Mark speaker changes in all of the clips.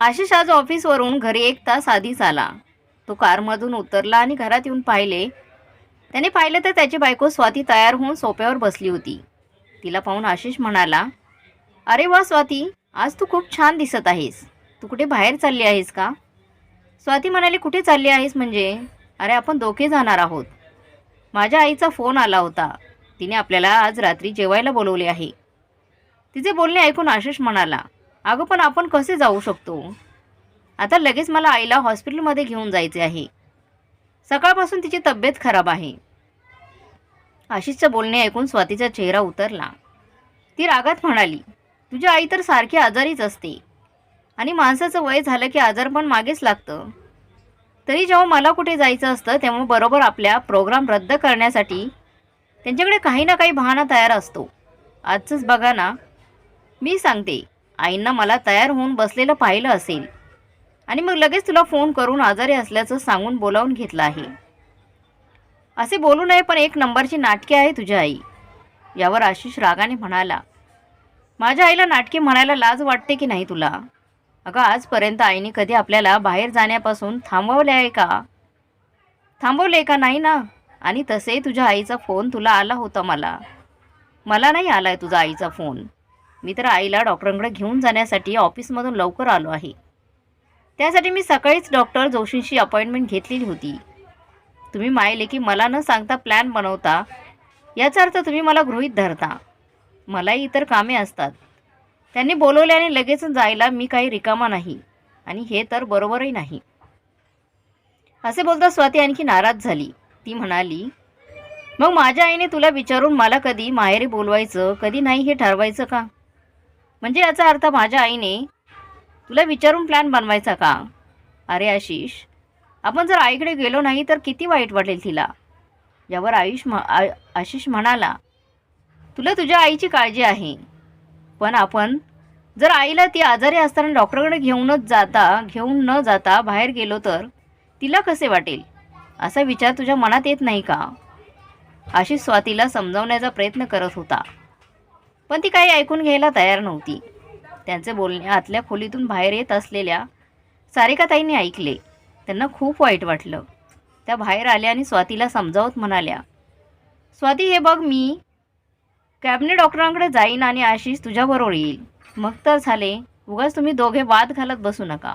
Speaker 1: आशिष आज ऑफिसवरून घरी एक तास आधीच आला. तो कारमधून उतरला आणि घरात येऊन पाहिले. त्याने पाहिलं तर त्याची बायको स्वाती तयार होऊन सोप्यावर बसली होती. तिला पाहून आशिष म्हणाला अरे वा स्वाती आज तू खूप छान दिसत आहेस. तू कुठे बाहेर चालली आहेस का? स्वाती म्हणाली कुठे चालली आहेस म्हणजे? अरे आपण दोघे जाणार आहोत. माझ्या आईचा फोन आला होता. तिने आपल्याला आज रात्री जेवायला बोलवले आहे. तिचे बोलणे ऐकून आशिष म्हणाला अगं पण आपण कसे जाऊ शकतो? आता लगेच मला आईला हॉस्पिटलमध्ये घेऊन जायचे आहे. सकाळपासून तिची तब्येत खराब आहे. आशिषचं बोलणे ऐकून स्वातीचा चेहरा उतरला. ती रागात म्हणाली तुझी आई तर सारखी आजारीच असते. आणि माणसाचं वय झालं की आजार पण मागेच लागतं. तरी जेव्हा मला कुठे जायचं असतं तेव्हा बरोबर आपल्या प्रोग्राम रद्द करण्यासाठी त्यांच्याकडे काही ना काही बहाणा तयार असतो. आजचंच बघा ना. मी सांगते आईंना मला तयार होऊन बसलेलं पाहिलं असेल. आणि मग लगेच तुला फोन करून आजारी असल्याचं सांगून बोलावून घेतलं आहे. असे बोलू नये पण एक नंबरची नाटके आहे तुझी आई. यावर आशिष रागाने म्हणाला माझ्या आईला नाटके म्हणायला लाज वाटते की नाही तुला? अगं आजपर्यंत आईने कधी आपल्याला बाहेर जाण्यापासून थांबवले आहे का? थांबवले का नाही ना? आणि तसे तुझ्या आईचा फोन तुला आला होता मला. मला नाही आला आहे तुझा आईचा फोन. मी तर आईला डॉक्टरांकडे घेऊन जाण्यासाठी ऑफिसमधून लवकर आलो आहे. त्यासाठी मी सकाळीच डॉक्टर जोशींशी अपॉइंटमेंट घेतलेली होती. तुम्ही मायले की मला न सांगता प्लॅन बनवता याचा अर्थ तुम्ही मला गृहीत धरता. मलाही इतर कामे असतात. त्यांनी बोलवल्याने लगेच जायला मी काही रिकामा नाही आणि हे तर बरोबरही नाही. असे बोलता स्वाती आणखी नाराज झाली. ती म्हणाली मग माझ्या आईने तुला विचारून मला कधी माहेरी बोलवायचं कधी नाही हे ठरवायचं का? म्हणजे याचा अर्थ माझ्या आईने तुला विचारून प्लॅन बनवायचा का? अरे आशिष आपण जर आईकडे गेलो नाही तर किती वाईट वाटेल तिला. यावर आयुष म्ह आशिष म्हणाला तुला तुझ्या आईची काळजी आहे. पण आपण जर आईला ती आजारी असताना डॉक्टरकडे घेऊनच जाता घेऊन न जाता बाहेर गेलो तर तिला कसे वाटेल? असा विचार तुझ्या मनात येत नाही का? आशिष स्वातीला समजावण्याचा प्रयत्न करत होता. पण ती काही ऐकून घ्यायला तयार नव्हती. त्यांचे बोलणे आतल्या खोलीतून बाहेर येत असलेल्या सारिकाताईंनी ऐकले. त्यांना खूप वाईट वाटलं. त्या बाहेर आल्या आणि स्वातीला समजावत म्हणाल्या स्वाती हे बघ मी. कॅबने डॉक्टरांकडे जाईन आणि आशिष तुझ्याबरोबर येईल. मग तर झाले. उगाच तुम्ही दोघे वाद घालत बसू नका.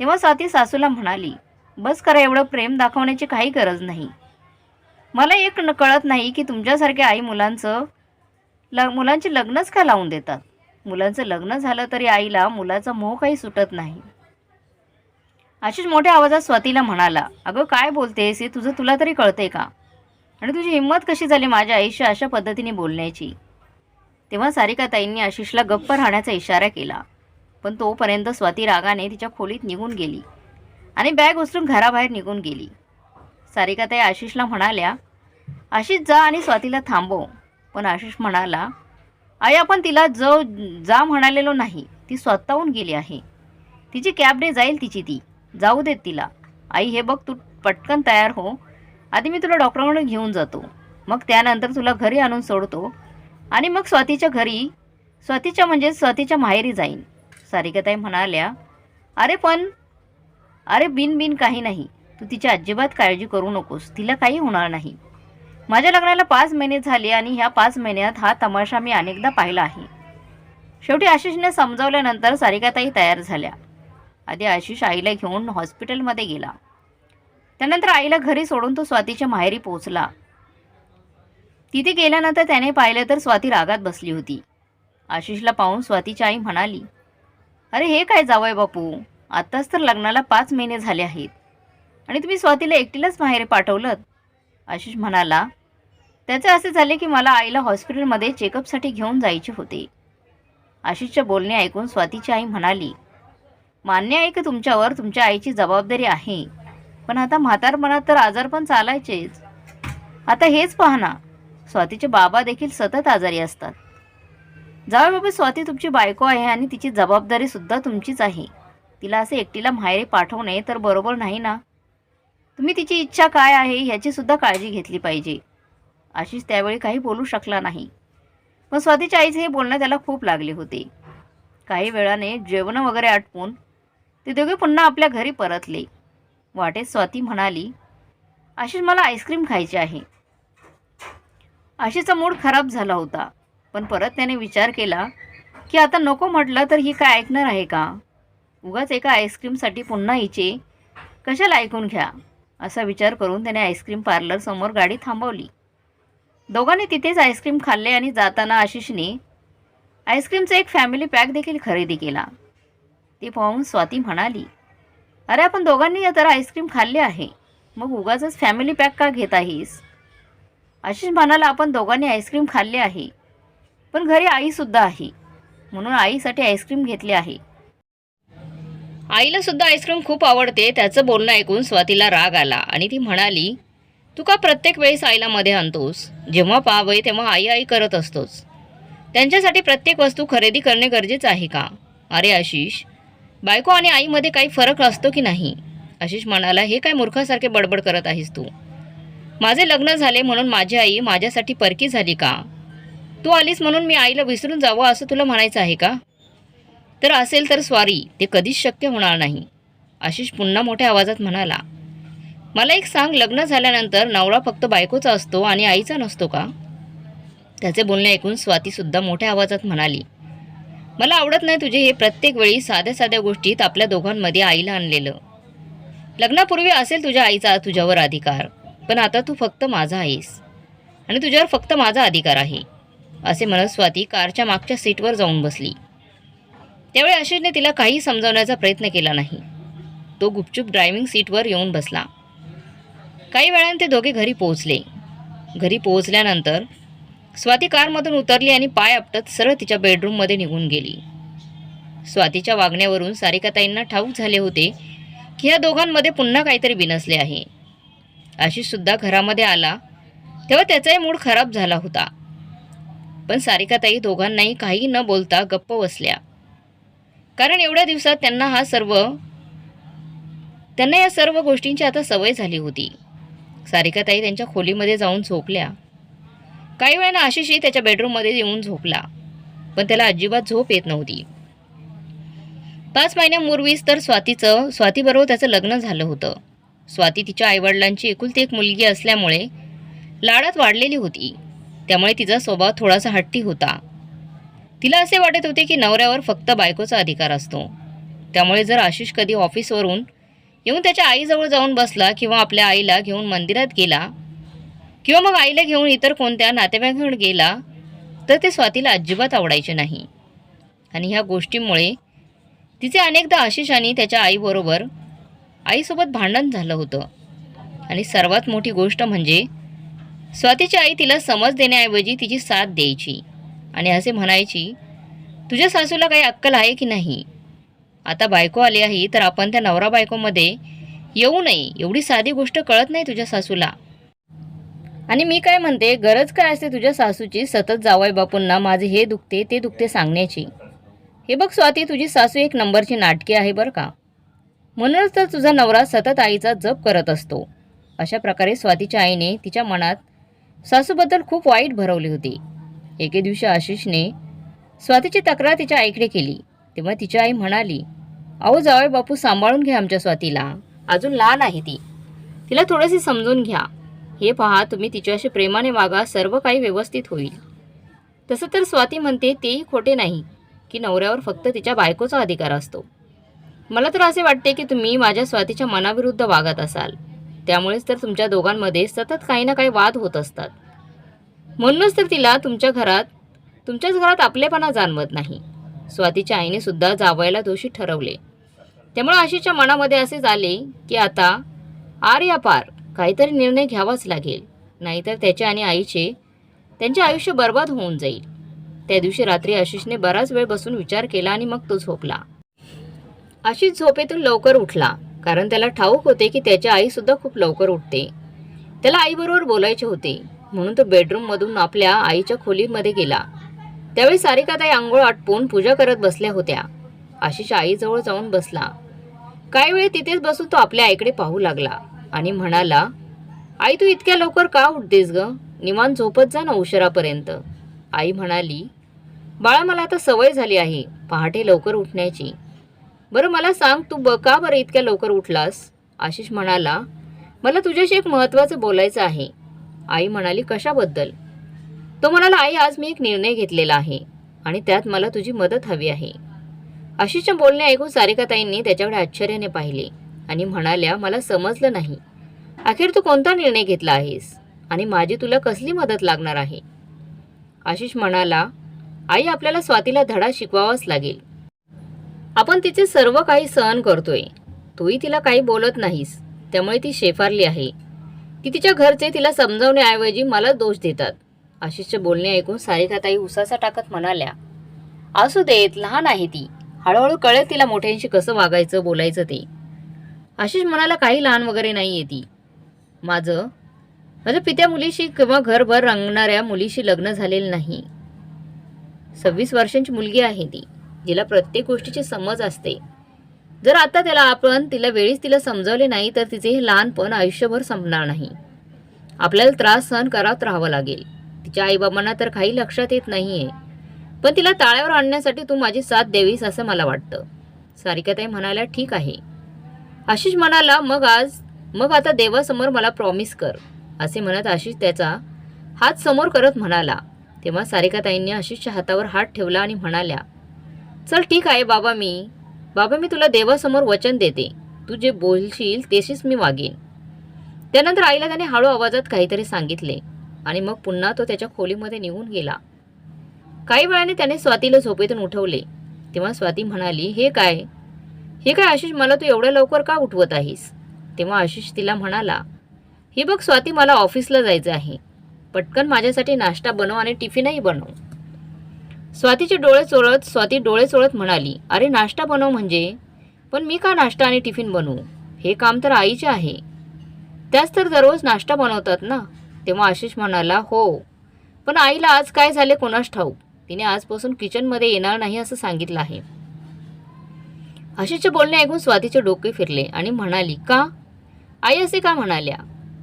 Speaker 1: तेव्हा स्वाती सासूला म्हणाली बस करा एवढं प्रेम दाखवण्याची काही गरज नाही. मला एक न कळत नाही की तुमच्यासारख्या आई मुलांचं ल मुलांचे लग्नच का लावून देतात? मुलांचं लग्न झालं तरी आईला मुलाचा मोह काही सुटत नाही. आशिष मोठ्या आवाजात स्वातीला म्हणाला अगं काय बोलतेस? हे तुझं तुला तरी कळते का? आणि तुझी हिंमत कशी झाली माझ्या आईशी अशा पद्धतीने बोलण्याची? तेव्हा सारिकाताईंनी आशिषला गप्प राहण्याचा इशारा केला. पण तोपर्यंत स्वाती रागाने तिच्या खोलीत निघून गेली आणि बॅग उचलून घराबाहेर निघून गेली. सारिकाताई आशिषला म्हणाल्या आशिष जा आणि स्वातीला थांबव. पण आशिष म्हणाला आई आपण तिला ज जा म्हणालेलो नाही. ती स्वतःहून गेली आहे. तिची कॅबने जाईल तिची ती. जाऊ देत तिला. आई हे बघ तू पटकन तयार हो. आधी मी तुला डॉक्टरांकडे घेऊन जातो. मग त्यानंतर तुला घरी आणून सोडतो. आणि मग स्वातीच्या घरी स्वातीच्या म्हणजे स्वातीच्या माहेरी जाईन. सारिकाताई म्हणाल्या अरे पण अरे बिन बिन काही नाही. तू तिची अजिबात काळजी करू नकोस. तिला काही होणार नाही. माझ्या लग्नाला पाच महिने झाले आणि ह्या पाच महिन्यात हा तमाशा मी अनेकदा पाहिला आहे. शेवटी आशिषने समजावल्यानंतर सारिकाताई तयार झाल्या. आधी आशिष आईला घेऊन हॉस्पिटलमध्ये गेला. त्यानंतर आईला घरी सोडून तो स्वातीच्या माहेरी पोहोचला. तिथे गेल्यानंतर त्याने पाहिलं तर स्वाती रागात बसली होती. आशिषला पाहून स्वातीची आई म्हणाली अरे हे काय जावंय बापू? आत्ताच तर लग्नाला पाच महिने झाले आहेत. आणि तुम्ही स्वातीला एकटीलाच माहेरी पाठवलं आशिष म्हणाला त्याचे असे झाले की मला आईला हॉस्पिटलमध्ये चेकअपसाठी घेऊन जायचे होते. आशिषचे बोलणे ऐकून स्वातीची आई म्हणाली मान्य आहे की तुमच्यावर तुमच्या आईची जबाबदारी आहे पण आता म्हातारपणात तर आजार पण चालायचेच. आता हेच पहा ना स्वातीचे बाबा देखील सतत आजारी असतात. जाऊ बाबा स्वाती तुमची बायको आहे आणि तिची जबाबदारी सुद्धा तुमचीच आहे. तिला असे एकटीला माहेरी पाठवणे तर बरोबर नाही ना? तुम्ही तिची इच्छा काय आहे ह्याची सुद्धा काळजी घेतली पाहिजे. आशिष त्यावेळी काही बोलू शकला नाही. पण स्वातीच्या आईचे हे बोलणं त्याला खूप लागले होते. काही वेळाने जेवण वगैरे आटपून ते दोघे पुन्हा आपल्या घरी परतले. वाटेत स्वाती म्हणाली आशिष मला आईस्क्रीम खायची आहे. आशिषचा मूड खराब झाला होता पण परत त्याने विचार केला की आता नको म्हटलं तर ही काय ऐकणार आहे का? उगाच एका आईस्क्रीमसाठी पुन्हा हिचे कशाला ऐकून घ्या? असा विचार करून त्याने आईस्क्रीम पार्लरसमोर गाडी थांबवली. दोघांनी तिथेच आईस्क्रीम खाल्ले आणि जाताना आशिषने आईस्क्रीमचा एक फॅमिली पॅक देखील खरेदी केला. ते पाहून स्वाती म्हणाली अरे आपण दोघांनी तर आईस्क्रीम खाल्ले आहे. मग उगाच फॅमिली पॅक का घेत आहेस? आशिष म्हणाला आपण दोघांनी आईस्क्रीम खाल्ले आहे. पण घरी आईसुद्धा आहे. म्हणून आईसाठी आईस्क्रीम घेतली आहे. आईला सुद्धा आईस्क्रीम खूप आवडते त्याचं बोलणं ऐकून स्वातीला राग आला आणि ती म्हणाली तू का प्रत्येक वेळेस आईला मध्ये आणतोस? जेव्हा पाहावं तेव्हा आई आई करत असतोस. त्यांच्यासाठी प्रत्येक वस्तू खरेदी करणे गरजेचं आहे का? अरे आशिष बायको आणि आईमध्ये काही फरक असतो की नाही? आशिष म्हणाला हे काय मूर्खासारखे बडबड करत आहेस तू? माझे लग्न झाले म्हणून माझी आई माझ्यासाठी परकी झाली का? तू आलीस म्हणून मी आईला विसरून जावं असं तुला म्हणायचं आहे का? तर असेल तर स्वारी ते कधीच शक्य होणार नाही. आशिष पुन्हा मोठ्या आवाजात म्हणाला मला एक सांग लग्न झाल्यानंतर नवरा फक्त बायकोचा असतो आणि आईचा नसतो का? त्याचे बोलणे ऐकून स्वातीसुद्धा मोठ्या आवाजात म्हणाली मला आवडत नाही तुझे हे प्रत्येक वेळी साध्या साध्या गोष्टीत आपल्या दोघांमध्ये आईला आणलेलं. लग्नापूर्वी असेल तुझ्या आईचा तुझ्यावर अधिकार पण आता तू फक्त माझा आहेस आणि तुझ्यावर फक्त माझा अधिकार आहे. असे म्हणत स्वाती कारच्या मागच्या सीटवर जाऊन बसली. त्यावेळी आशिषने तिला काही समजावण्याचा प्रयत्न केला नाही. तो गुपचूप ड्रायव्हिंग सीटवर येऊन बसला. काही वेळाने ते दोघे घरी पोहोचले. घरी पोहोचल्यानंतर स्वाती कारमधून उतरली आणि पाय आपटत सरळ तिच्या बेडरूममध्ये निघून गेली. स्वातीच्या वागण्यावरून सारिकाताईंना ठाऊक झाले होते की ह्या दोघांमध्ये पुन्हा काहीतरी बिनसले आहे. आशिषसुद्धा घरामध्ये आला तेव्हा त्याचाही मूड खराब झाला होता. पण सारिकाताई दोघांनाही काही न बोलता गप्प बसल्या. कारण एवढ्या दिवसात त्यांना हा सर्व त्यांना या सर्व गोष्टींची आता सवय झाली होती. सारिकाताई त्यांच्या खोलीमध्ये जाऊन झोपल्या. काही वेळानं आशिषही त्याच्या बेडरूममध्ये येऊन झोपला पण त्याला अजिबात झोप येत नव्हती. पाच महिन्यापूर्वीच तर स्वातीचं स्वातीबरोबर त्याचं लग्न झालं होतं. स्वाती तिच्या आईवडिलांची एकुलती एक मुलगी असल्यामुळे लाडात वाढलेली होती. त्यामुळे तिचा स्वभाव थोडासा हट्टी होता. तिला असे वाटत होते की नवऱ्यावर फक्त बायकोचा अधिकार असतो. त्यामुळे जर आशिष कधी ऑफिसवरून येऊन त्याच्या आईजवळ जाऊन बसला किंवा आपल्या आईला घेऊन मंदिरात गेला किंवा मग आईला घेऊन इतर कोणत्या नातेवाईकांकडे गेला तर ते स्वातीला अजिबात आवडायचे नाही. आणि ह्या गोष्टीमुळे तिचे अनेकदा आशिष आणि त्याच्या आईबरोबर आईसोबत भांडण झालं होतं. आणि सर्वात मोठी गोष्ट म्हणजे स्वातीची आई तिला समज देण्याऐवजी तिची साथ द्यायची. आणि असे म्हणायची तुझ्या सासूला काही अक्कल आहे की नाही? आता बायको आली आहे तर आपण त्या नवरा बायकोमध्ये येऊ नये. एवढी साधी गोष्ट कळत नाही तुझ्या सासूला. आणि मी काय म्हणते गरज काय असते तुझ्या सासूची? सतत जावाय बापूंना माझे हे दुखते ते दुखते सांगण्याची. हे बघ स्वाती तुझी सासू एक नंबरची नाटके आहे बरं का. म्हणूनच तर तुझा नवरा सतत आईचा जप करत असतो. अशा प्रकारे स्वातीच्या आईने तिच्या मनात सासूबद्दल खूप वाईट भरवली होती. एके दिवशी आशिषने स्वातीची तक्रार तिच्या आईकडे केली. तेव्हा तिची आई म्हणाली अहो जावय बापू सांभाळून घ्या आमच्या स्वातीला. अजून लहान आहे ती. तिला थोडीशी समजून घ्या. हे पहा तुम्ही तिच्याशी प्रेमाने वागा सर्व काही व्यवस्थित होईल. तसं तर स्वाती म्हणते तेही खोटे नाही की नवऱ्यावर फक्त तिच्या बायकोचा अधिकार असतो. मला तर असे वाटते की तुम्ही माझ्या स्वातीच्या मनाविरुद्ध वागत असाल. त्यामुळेच तर तुमच्या दोघांमध्ये सतत काही ना काही वाद होत असतात. म्हणूनच तर तिला तुमच्या घरात तुमच्याच घरात आपलेपणा जाणवत नाही. स्वातीच्या आईने सुद्धा जावयाला दोषी ठरवले. त्यामुळे आशीच्या मनामध्ये असे झाले की आता आर या पार काहीतरी निर्णय घ्यावाच लागेल. नाहीतर त्याच्या आणि आईचे त्यांचे आयुष्य बर्बाद होऊन जाईल. त्या दिवशी रात्री आशिषने बराच वेळ बसून विचार केला आणि मग तो झोपला. आशिष झोपेतून लवकर उठला कारण त्याला ठाऊक होते की त्याची आईसुद्धा खूप लवकर उठते. त्याला आईबरोबर बोलायचे होते. म्हणून तो बेडरूममधून आपल्या आईच्या खोलीमध्ये गेला. त्यावेळी सारिकाताई आंघोळ आटपून पूजा करत बसल्या होत्या. आशिष आईजवळ जाऊन बसला. काही वेळ तिथेच बसून तो आपल्या आईकडे पाहू लागला आणि म्हणाला आई तू इतक्या लवकर का उठतेस ग? निवांत झोपत जा ना उशिरापर्यंत. आई म्हणाली बाळा मला आता सवय झाली आहे पहाटे लवकर उठण्याची. बरं मला सांग तू ब का बरं इतक्या लवकर उठलास? आशिष म्हणाला मला तुझ्याशी एक महत्त्वाचं बोलायचं आहे. आई म्हणाली कशाबद्दल? तो म्हणाला आई आज मी एक निर्णय घेतलेला आहे आणि त्यात मला तुझी मदत हवी आहे. आशिषच्या बोलणे ऐकून सारिकाताईंनी त्याच्याकडे आश्चर्याने पाहिले आणि म्हणाल्या मला समजलं नाही. अखेर तू कोणता निर्णय घेतला आहेस? आणि माझी तुला कसली मदत लागणार आहे? आशिष म्हणाला आई आपल्याला स्वातीला धडा शिकवावाच लागेल. आपण तिचे सर्व काही सहन करतोय. तूही तिला काही बोलत नाहीस. त्यामुळे ती शेफारली आहे. ती तिच्या घरचे तिला समजावण्याऐवजी मला दोष देतात. आशिषचे बोलणे ऐकून सारिकाताई उसासा टाकत म्हणाल्या असू देत लहान आहे ती. हळूहळू कळेल तिला मोठ्यांशी कसं वागायचं बोलायचं ते. आशिष म्हणाला काही लहान वगैरे नाही आहे ती. माझं माझ्या पित्या मुलीशी किंवा घरभर रंगणाऱ्या मुलीशी लग्न झालेलं नाही. सव्वीस वर्षांची मुलगी आहे ती. जिला प्रत्येक गोष्टीची समज असते. जर आता त्याला आपण तिला वेळीच तिला समजवले नाही तर तिचे हे लहानपण आयुष्यभर संपणार नाही. आपल्याला त्रास सहन करत राहावं लागेल. तिच्या आईबाबांना तर काही लक्षात येत नाही आहे पण तिला ताळ्यावर आणण्यासाठी तू माझी साथ द्यावीस असं मला वाटतं. सारिकाताई म्हणाल्या ठीक आहे. आशिष म्हणाला मग आज मग आता देवासमोर मला प्रॉमिस कर असे म्हणत आशिष त्याचा हात समोर करत म्हणाला. तेव्हा सारिकाताईंनी आशिषच्या हातावर हात ठेवला आणि म्हणाल्या चल ठीक आहे बाबा मी. बाबा मी तुला देवासमोर वचन देते. तू जे बोलशील तेशीच मी वागेन. त्यानंतर आईला त्याने हळू आवाजात काहीतरी सांगितले आणि मग पुन्हा तो त्याच्या खोलीमध्ये निघून गेला. काही वेळाने त्याने स्वातीला झोपेतून उठवले. तेव्हा स्वाती म्हणाली हे काय? हे काय आशिष मला तू एवढ्या लवकर का उठवत आहेस? तेव्हा आशिष तिला म्हणाला ही बघ स्वाती मला ऑफिसला जायचं आहे. पटकन माझ्यासाठी नाश्ता बनव आणि टिफिनही बनव. स्वातीचे डोळे चोळत स्वाती डोळे चोळत म्हणाली अरे नाश्ता बनव म्हणजे? पण मी का नाश्ता आणि टिफिन बनवू? हे काम तर आईचे आहे. त्याच तर दररोज नाश्ता बनवतात ना? तेव्हा आशिष म्हणाला हो. पण आईला आज काय झाले कोणास ठाऊक? तिने आजपासून किचनमध्ये येणार नाही असं सांगितलं आहे. आशिषचे बोलणे ऐकून स्वातीचे डोके फिरले आणि म्हणाली का? आई असे का म्हणाल्या?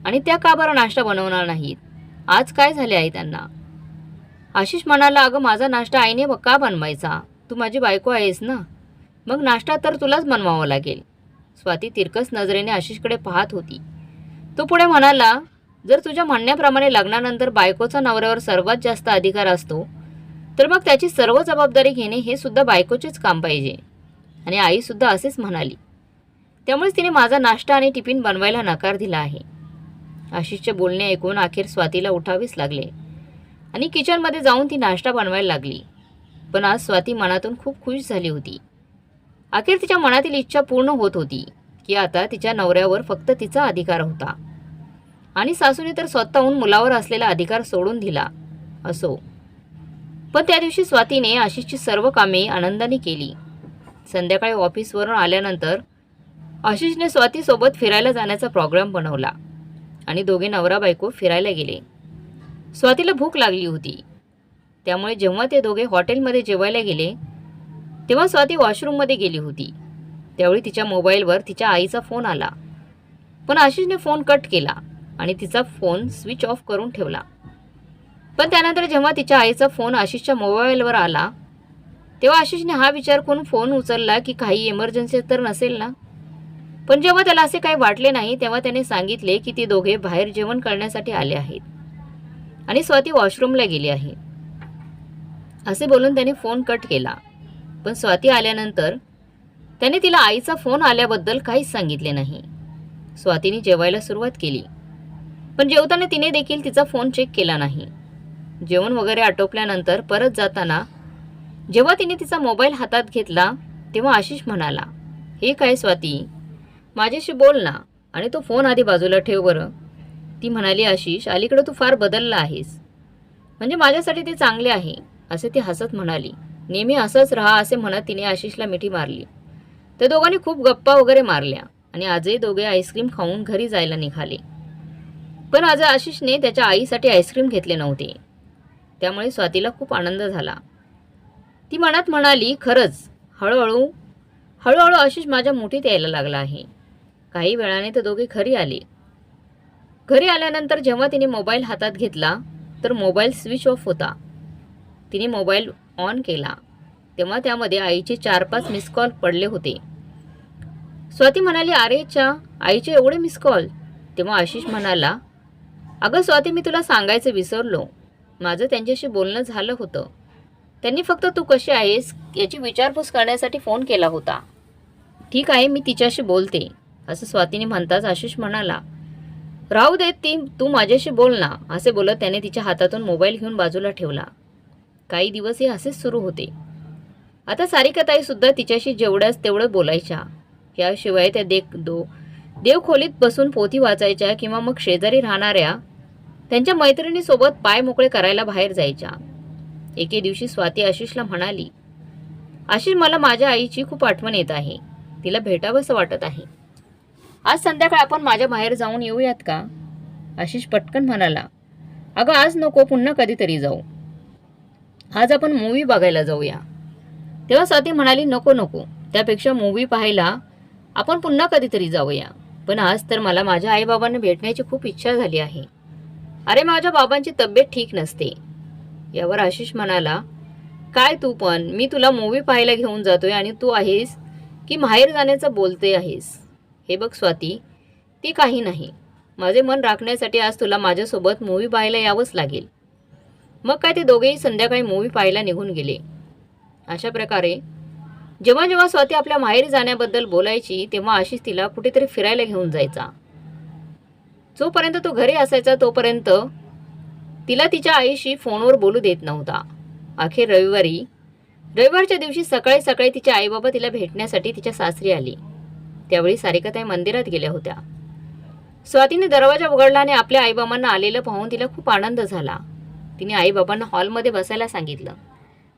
Speaker 1: आणि त्या का बरं नाश्ता बनवणार नाहीत? आज काय झाले आहे त्यांना? आशिष म्हणाला अगं माझा नाश्ता आईने का बनवायचा? तू माझी बायको आहेस ना? मग नाश्ता तर तुलाच बनवावा लागेल. स्वाती तिरकस नजरेने आशिषकडे पाहत होती. तो पुढे म्हणाला जर तुझ्या म्हणण्याप्रमाणे लग्नानंतर बायकोचा नवऱ्यावर सर्वात जास्त अधिकार असतो तर मग त्याची सर्व जबाबदारी घेणे हे सुद्धा बायकोचेच काम पाहिजे. आणि आईसुद्धा असेच म्हणाली. त्यामुळेच तिने माझा नाश्ता आणि टिफिन बनवायला नकार दिला आहे. आशिषचे बोलणे ऐकून अखेर स्वातीला उठावेच लागले. आणि किचनमध्ये जाऊन ती नाश्ता बनवायला लागली. पण आज स्वाती मनातून खूप खुश झाली होती. अखेर तिच्या मनातील इच्छा पूर्ण होत होती की आता तिच्या नवऱ्यावर फक्त तिचा अधिकार होता. आणि सासूने तर स्वतःहून मुलावर असलेला अधिकार सोडून दिला असो. पण त्या दिवशी स्वातीने आशिषची सर्व कामे आनंदाने केली. संध्याकाळी ऑफिसवरून आल्यानंतर आशिषने स्वातीसोबत फिरायला जाण्याचा प्रोग्राम बनवला आणि दोघे नवरा बायको फिरायला गेले. स्वातीला भूक लागली होती. त्यामुळे जेव्हा ते दोघे हॉटेलमध्ये जेवायला गेले तेव्हा स्वाती वॉशरूममध्ये गेली होती. त्यावेळी तिच्या मोबाईलवर तिच्या आईचा फोन आला. पण आशिषने फोन कट केला आणि तिचा फोन स्विच ऑफ करून ठेवला. पण त्यानंतर जेव्हा तिच्या आईचा फोन आशिषच्या मोबाईलवर आला तेव्हा आशिषने हा विचार करून फोन उचलला की काही इमर्जन्सी तर नसेल ना? पण जेव्हा त्याला असे काही वाटले नाही तेव्हा त्याने सांगितले की ते दोघे बाहेर जेवण करण्यासाठी आले आहेत. आणि स्वाती वॉशरूमला गेली आहे. असे बोलून त्याने फोन कट केला. पण स्वाती आल्यानंतर त्याने तिला आईचा फोन आल्याबद्दल काहीच सांगितले नाही. स्वातीने जेवायला सुरुवात केली. पण जेवताना तिने देखील तिचा फोन चेक केला नाही. जेवण वगैरे आटोपल्यानंतर परत जाताना जेव्हा तिने तिचा मोबाईल हातात घेतला तेव्हा आशिष म्हणाला हे काय स्वाती? माझ्याशी बोल ना आणि तो फोन आधी बाजूला ठेव बरं. ती म्हणाली आशिष अलीकडे तू फार बदलला आहेस. म्हणजे माझ्यासाठी ते चांगले आहे असे ती हसत म्हणाली. नेहमी असंच राहा असे म्हणत तिने आशिषला मिठी मारली. त्या दोघांनी खूप गप्पा वगैरे मारल्या आणि आजही दोघे आईस्क्रीम खाऊन घरी जायला निघाले. पण आज आशिषने त्याच्या आईसाठी आईस्क्रीम घेतले नव्हते. त्यामुळे स्वातीला खूप आनंद झाला. ती मनात म्हणाली खरंच हळूहळू हळूहळू आशिष माझ्या मुठीत यायला लागला आहे. काही वेळाने ते दोघे खरी आले. घरी आल्यानंतर जेव्हा तिने मोबाईल हातात घेतला तर मोबाईल स्विच ऑफ होता. तिने मोबाईल ऑन केला. तेव्हा त्यामध्ये आईचे चार पाच मिस कॉल पडले होते. स्वाती म्हणाली अरेच्या आईचे एवढे मिस कॉल. तेव्हा आशिष म्हणाला अगं स्वाती मी तुला सांगायचं विसरलो. माझं त्यांच्याशी बोलणं झालं होतं. त्यांनी फक्त तू कशी आहेस याची विचारपूस करण्यासाठी फोन केला होता. ठीक आहे मी तिच्याशी बोलते. असं स्वातीने म्हणताच आशिष म्हणाला राहू दे ती तू माझ्याशी बोल ना असे बोलत त्याने तिच्या हातातून मोबाईल घेऊन बाजूला ठेवला. काही दिवस हे असेच सुरू होते. आता सारिकाताईसुद्धा तिच्याशी जेवढ्याच तेवढं बोलायच्या. याशिवाय त्या देख दो देवखोलीत बसून पोथी वाचायच्या किंवा मग शेजारी राहणाऱ्या त्यांच्या मैत्रिणीसोबत पाय मोकळे करायला बाहेर जायच्या. एके दिवशी स्वाती आशिषला म्हणाली आशिष मला माझ्या आईची खूप आठवण येत आहे. तिला भेटावंसं वाटत आहे. आज संध्याकाळ आपण माझ्या बाहेर जाऊन येऊयात का? आशिष पटकन म्हणाला अगं आज नको पुन्हा कधीतरी जाऊ. आज आपण मूवी बघायला जाऊया. तेव्हा स्वाती म्हणाली नको नको. त्यापेक्षा मूवी पाहायला आपण पुन्हा कधीतरी जाऊया. पण आज तर मला माझ्या आईबाबांना भेटण्याची खूप इच्छा झाली आहे. अरे माझ्या बाबांची तब्येत ठीक नसते. यावर आशिष म्हणाला काय तू पण. मी तुला मूवी पाहायला घेऊन जातोय आणि तू आहेस की माहेर जाण्याचं बोलते आहेस. हे बघ स्वाती ती काही नाही. माझे मन राखण्यासाठी आज तुला माझ्यासोबत मूवी पाहायला यावंच लागेल. मग काय ते दोघेही संध्याकाळी मूवी पाहायला निघून गेले. अशा प्रकारे जेव्हा जेव्हा स्वाती आपल्या माहेरी जाण्याबद्दल बोलायची तेव्हा आशिष तिला कुठेतरी फिरायला घेऊन जायचा. जोपर्यंत तो घरी असायचा तोपर्यंत तिला तिच्या आईशी फोनवर बोलू देत नव्हता. अखेर रविवारी रविवारच्या दिवशी सकाळी सकाळी तिच्या आईबाबा तिला भेटण्यासाठी तिच्या सासरी आली. त्यावेळी सारिकाताई मंदिरात गेल्या होत्या. स्वातीने दरवाजा उघडला आणि आपल्या आईबाबांना आलेलं पाहून तिला खूप आनंद झाला. तिने आईबाबांना हॉलमध्ये बसायला सांगितलं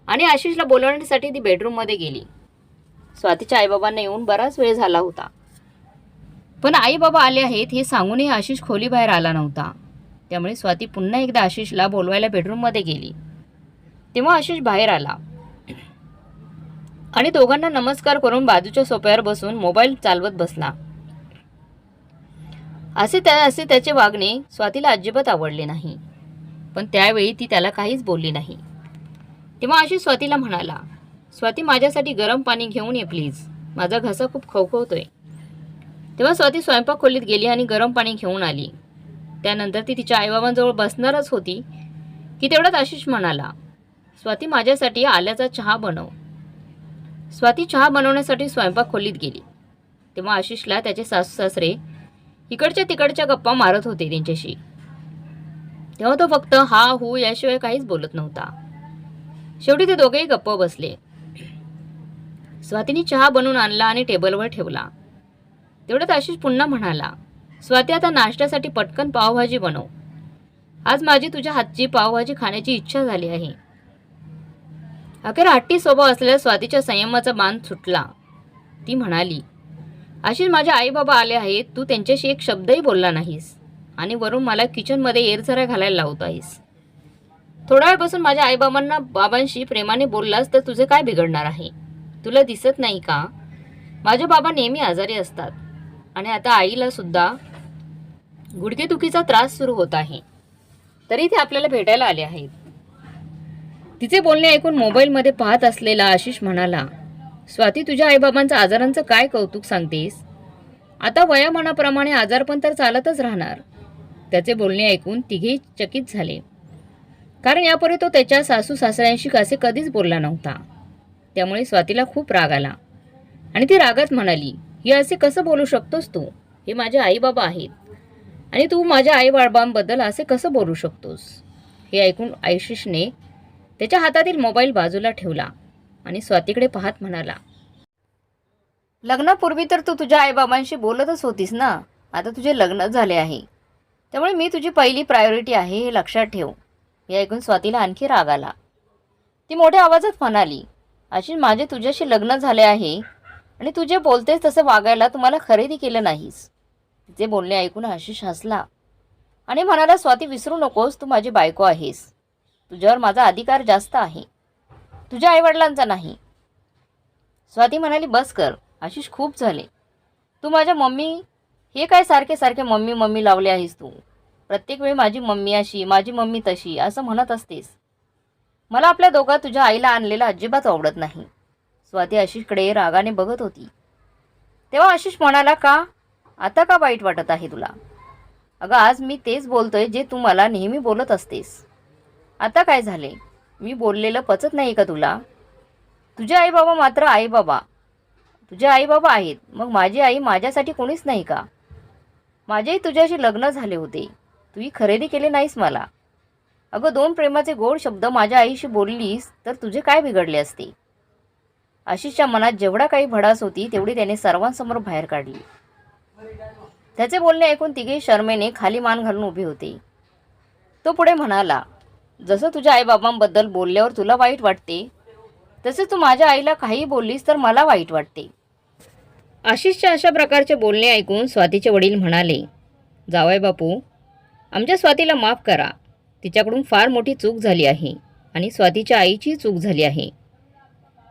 Speaker 1: आणि आशिषला बोलवण्यासाठी ती बेडरूममध्ये गेली. स्वातीच्या आईबाबांना येऊन बराच वेळ झाला होता. पण आईबाबा आले आहेत हे सांगूनही आशिष खोलीबाहेर आला नव्हता. त्यामुळे स्वाती पुन्हा एकदा आशिषला बोलवायला बेडरूममध्ये गेली. तेव्हा आशिष बाहेर आला. आणि दोघांना नमस्कार करून बाजूच्या सोप्यावर बसून मोबाईल चालवत बसला. असे त्या असे त्याचे वागणे स्वातीला अजिबात आवडले नाही. पण त्यावेळी ती त्याला काहीच बोलली नाही. तेव्हा आशिष स्वातीला म्हणाला स्वाती माझ्यासाठी गरम पाणी घेऊन ये प्लीज माझा घसा खूप खवखवतोय. तेव्हा स्वाती स्वयंपाक खोलीत गेली आणि गरम पाणी घेऊन आली. त्यानंतर ती तिच्या आईबाबांजवळ बसणारच होती की तेवढ्यात आशिष म्हणाला स्वाती माझ्यासाठी आल्याचा चहा बनव. स्वाती चहा बनवण्यासाठी स्वयंपाक खोलीत गेली. तेव्हा आशिषला त्याचे सासू सासरे इकडच्या तिकडच्या गप्पा मारत होते त्यांच्याशी. तेव्हा तो फक्त हा हू याशिवाय काहीच बोलत नव्हता. शेवटी ते दोघेही गप्प बसले. स्वातीने चहा बनवून आणला आणि टेबलवर ठेवला. तेवढ्यात आशिष पुन्हा म्हणाला स्वाती आता नाश्त्यासाठी पटकन पावभाजी बनव. आज माझी तुझ्या हातची पावभाजी खाण्याची इच्छा झाली आहे. अखेर हट्टी स्वभाव असलेल्या स्वातीच्या संयमाचा बांध सुटला. ती म्हणाली आशिष माझे आई बाबा आले आहेत. तू त्यांच्याशी एक शब्दही बोलला नाहीस. आणि वरून मला किचनमध्ये एरझरा घालायला लावत आहेस. थोडा वेळपासून माझ्या आईबाबांना बाबांशी प्रेमाने बोललास तर तुझे काय बिघडणार आहे? तुला दिसत नाही का? माझे बाबा नेहमी आजारी असतात. आणि आता आईला सुद्धा गुडघेदुखीचा त्रास सुरू होत आहे. तरी ते आपल्याला भेटायला आले आहेत. तिचे बोलणे ऐकून मोबाईलमध्ये पाहत असलेला आशिष म्हणाला स्वाती तुझ्या आईबाबांचं आजारांचं काय कौतुक सांगतेस? आता वयामानाप्रमाणे आजारपण तर चालतच राहणार. त्याचे बोलणे ऐकून तिघेही चकित झाले. कारण यापूर्वी तो त्याच्या सासू सासऱ्यांशी असे कधीच बोलला नव्हता. त्यामुळे स्वातीला खूप राग आला. आणि ती रागात म्हणाली हे असे कसं बोलू शकतोस तू? हे माझे आईबाबा आहेत. आणि तू माझ्या आईबाबांबद्दल असे कसं बोलू शकतोस? हे ऐकून आशिषने त्याच्या हातातील मोबाईल बाजूला ठेवला आणि स्वातीकडे पाहत म्हणाला लग्नापूर्वी तर तू तुझ्या आईबाबांशी बोलतच होतीस ना? आता तुझे लग्न झाले आहे. त्यामुळे मी तुझी पहिली प्रायोरिटी आहे हे लक्षात ठेव. हे ऐकून स्वातीला आणखी राग आला. ती मोठ्या आवाजात म्हणाली अशी माझे तुझ्याशी लग्न झाले आहे आणि तुझे बोलतेस तसं वागायला तुम्हाला खरेदी केलं नाहीस. तिचे बोलणे ऐकून आशिष हसला आणि म्हणाला स्वाती विसरू नकोस तू माझी बायको आहेस. तुझ्यावर माझा अधिकार जास्त आहे. तुझ्या आईवडिलांचा नाही. स्वाती म्हणाली बस कर. आशिष खूप झाले. तू माझ्या मम्मी हे काय सारखे सारखे मम्मी मम्मी लावले आहेस तू? प्रत्येक वेळी माझी मम्मी अशी माझी मम्मी तशी असं म्हणत असतेस. मला आपल्या दोघा तुझ्या आईला आणलेला अजिबात आवडत नाही. स्वाती आशिषकडे रागाने बघत होती. तेव्हा आशिष म्हणाला का? आता का वाईट वाटत आहे तुला? अगं आज मी तेच बोलतोय जे तू मला नेहमी बोलत असतेस. आता काय झाले? मी बोललेलं पचत नाही का तुला? तुझे आईबाबा मात्र आईबाबा तुझे आईबाबा आहेत. मग माझी आई माझ्यासाठी कोणीच नाही का? माझेही तुझ्याशी लग्न झाले होते. तुही खरेदी केले नाहीस मला. अगं दोन प्रेमाचे गोड शब्द माझ्या आईशी बोललीस तर तुझे काय बिघडले असते? आशिषच्या मनात जेवढा काही भडास होती तेवढी त्याने सर्वांसमोर बाहेर काढली. त्याचे बोलणे ऐकून तिघे शर्मेने खाली मान घालून उभे होते. तो पुढे म्हणाला जसं तुझ्या आईबाबांबद्दल बोलल्यावर तुला वाईट वाटते तसे तू माझ्या आईला काही बोललीस तर मला वाईट वाटते. आशिषच्या अशा प्रकारचे बोलणे ऐकून स्वातीचे वडील म्हणाले जावय बापू आमच्या स्वातीला माफ करा. तिच्याकडून फार मोठी चूक झाली आहे आणि स्वातीच्या आईची चूक झाली आहे.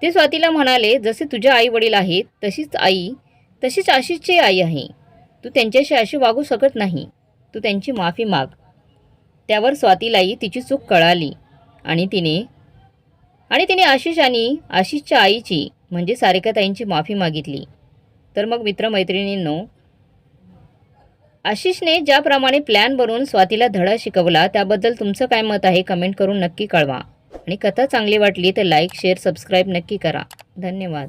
Speaker 1: ते स्वातीला म्हणाले जसे तुझ्या आई वडील आहेत तशीच आई तशीच आशिषची आई आहे. तू त्यांच्याशी अशी वागू शकत नाही. तू त्यांची माफी माग. त्यावर स्वातीलाही तिची चूक कळाली. आणि तिने आणि तिने आशिष आणि आशिषच्या आईची म्हणजे सारिकाताईंची माफी मागितली. तर मग मित्रमैत्रिणींनो आशिषने ज्याप्रमाणे प्लॅन बनवून स्वातीला धडा शिकवला त्याबद्दल तुमचं काय मत आहे कमेंट करून नक्की कळवा. आणि कथा चांगली वाटली तर लाईक शेअर सबस्क्राईब नक्की करा. धन्यवाद.